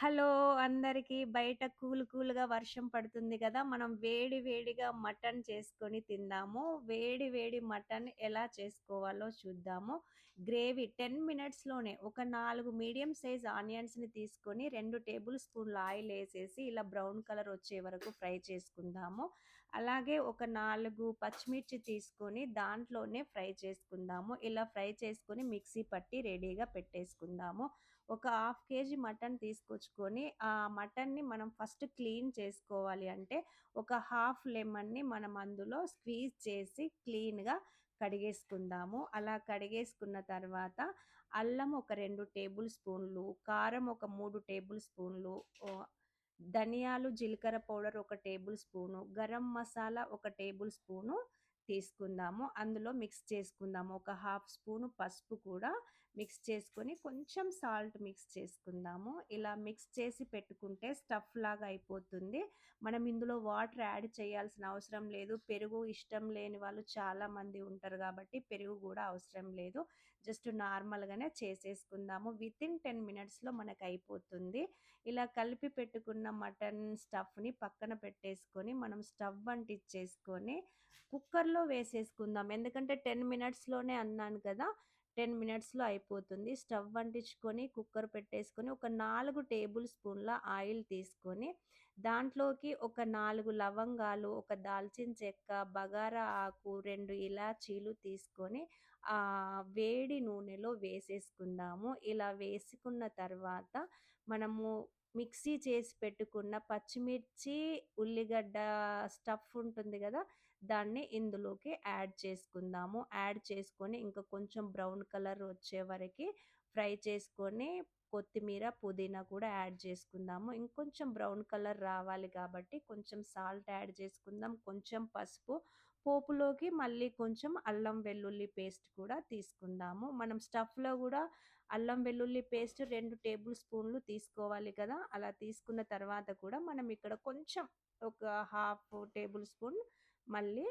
Hello అందరికీ బయట cool కూల్గా వర్షం పడుతుంది కదా మనం వేడి వేడిగా మటన్ చేసుకొని తిందాము. వేడి వేడి మటన్ ఎలా చేసుకోవాలో చూద్దాము. గ్రేవీ టెన్ మినిట్స్లోనే ఒక నాలుగు మీడియం సైజ్ ఆనియన్స్ని తీసుకొని రెండు టేబుల్ స్పూన్ల ఆయిల్ వేసేసి ఇలా బ్రౌన్ కలర్ వచ్చే వరకు ఫ్రై చేసుకుందాము. అలాగే ఒక నాలుగు పచ్చిమిర్చి తీసుకొని దాంట్లోనే ఫ్రై చేసుకుందాము. ఇలా ఫ్రై చేసుకొని మిక్సీ పట్టి రెడీగా పెట్టేసుకుందాము. ఒక హాఫ్ కేజీ మటన్ తీసుకొచ్చుకొని ఆ మటన్ని మనం ఫస్ట్ క్లీన్ చేసుకోవాలి అంటే ఒక హాఫ్ లెమన్ని మనం అందులో స్క్వీజ్ చేసి క్లీన్గా కడిగేసుకుందాము. అలా కడిగేసుకున్న తర్వాత అల్లం ఒక రెండు టేబుల్ స్పూన్లు కారం ఒక మూడు టేబుల్ స్పూన్లు ధనియాలు జీలకర్ర పౌడర్ ఒక టేబుల్ స్పూను గరం మసాలా ఒక టేబుల్ స్పూను తీసుకుందాము. అందులో మిక్స్ చేసుకుందాము. ఒక హాఫ్ స్పూను పసుపు కూడా మిక్స్ చేసుకొని కొంచెం సాల్ట్ మిక్స్ చేసుకుందాము. ఇలా మిక్స్ చేసి పెట్టుకుంటే స్టఫ్ లాగా అయిపోతుంది. మనం ఇందులో వాటర్ యాడ్ చేయాల్సిన అవసరం లేదు. పెరుగు ఇష్టం లేని వాళ్ళు చాలామంది ఉంటారు కాబట్టి పెరుగు కూడా అవసరం లేదు. జస్ట్ నార్మల్గానే చేసేసుకుందాము. విత్ ఇన్ టెన్ మినిట్స్లో మనకు అయిపోతుంది. ఇలా కలిపి పెట్టుకున్న మటన్ స్టఫ్ని పక్కన పెట్టేసుకొని మనం స్టవ్ వంటి ఇచ్చేసుకొని కుక్కర్లో వేసేసుకుందాం. ఎందుకంటే టెన్ మినిట్స్లోనే అన్నాను కదా టెన్ మినిట్స్లో అయిపోతుంది. స్టవ్ అంటించుకొని కుక్కర్ పెట్టేసుకొని ఒక నాలుగు టేబుల్ స్పూన్ల ఆయిల్ తీసుకొని దాంట్లోకి ఒక నాలుగు లవంగాలు ఒక దాల్చిన చెక్క బగారా ఆకు రెండు ఇలాచీలు తీసుకొని ఆ వేడి నూనెలో వేసేసుకుందాము. ఇలా వేసుకున్న తర్వాత మనము మిక్సీ చేసి పెట్టుకున్న పచ్చిమిర్చి ఉల్లిగడ్డ స్టఫ్ ఉంటుంది కదా దాన్ని ఇందులోకి యాడ్ చేసుకుందాము. యాడ్ చేసుకొని ఇంకా కొంచెం బ్రౌన్ కలర్ వచ్చే వరకు ఫ్రై చేసుకొని కొత్తిమీర పుదీనా కూడా యాడ్ చేసుకుందాము. ఇంకొంచెం బ్రౌన్ కలర్ రావాలి కాబట్టి కొంచెం సాల్ట్ యాడ్ చేసుకుందాం. కొంచెం పసుపు పోపులోకి మళ్ళీ కొంచెం అల్లం వెల్లుల్లి పేస్ట్ కూడా తీసుకుందాము. మనం స్టఫ్లో కూడా అల్లం వెల్లుల్లి పేస్ట్ రెండు టేబుల్ స్పూన్లు తీసుకోవాలి కదా! అలా తీసుకున్న తర్వాత కూడా మనం ఇక్కడ కొంచెం ఒక హాఫ్ టేబుల్ స్పూన్ మళ్ళీ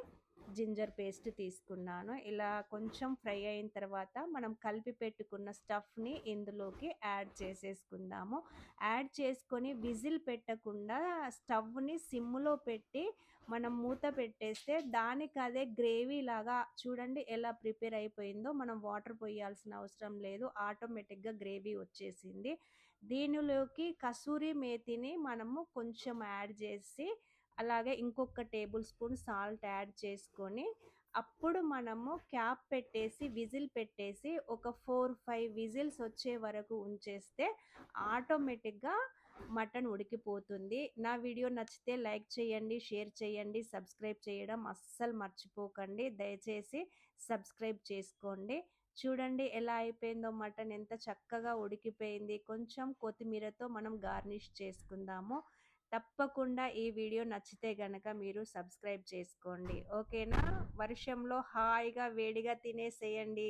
జింజర్ పేస్ట్ తీసుకున్నాను. ఇలా కొంచెం ఫ్రై అయిన తర్వాత మనం కలిపి పెట్టుకున్న స్టఫ్ని ఇందులోకి యాడ్ చేసేసుకుందాము. యాడ్ చేసుకొని విజిల్ పెట్టకుండా స్టవ్ని సిమ్లో పెట్టి మనం మూత పెట్టేస్తే దానికి అదే గ్రేవీ లాగా చూడండి ఎలా ప్రిపేర్ అయిపోయిందో. మనం వాటర్ పోయాల్సిన అవసరం లేదు. ఆటోమేటిక్గా గ్రేవీ వచ్చేసింది. దీనిలోకి కసూరి మేతిని మనము కొంచెం యాడ్ చేసి అలాగే ఇంకొక టేబుల్ స్పూన్ సాల్ట్ యాడ్ చేసుకొని అప్పుడు మనము క్యాప్ పెట్టేసి విజిల్ పెట్టేసి ఒక ఫోర్ ఫైవ్ విజిల్స్ వచ్చే వరకు ఉంచేస్తే ఆటోమేటిక్గా మటన్ ఉడికిపోతుంది. నా వీడియో నచ్చితే లైక్ చేయండి షేర్ చేయండి సబ్స్క్రైబ్ చేయడం అస్సలు మర్చిపోకండి. దయచేసి సబ్స్క్రైబ్ చేసుకోండి. చూడండి ఎలా అయిపోయిందో మటన్ ఎంత చక్కగా ఉడికిపోయింది. కొంచెం కొత్తిమీరతో మనం గార్నిష్ చేసుకుందాము. తప్పకుండా ఈ వీడియో నచ్చితే గనక మీరు సబ్స్క్రైబ్ చేసుకోండి. ఓకేనా? వర్షంలో హాయిగా వేడిగా తినేసేయండి.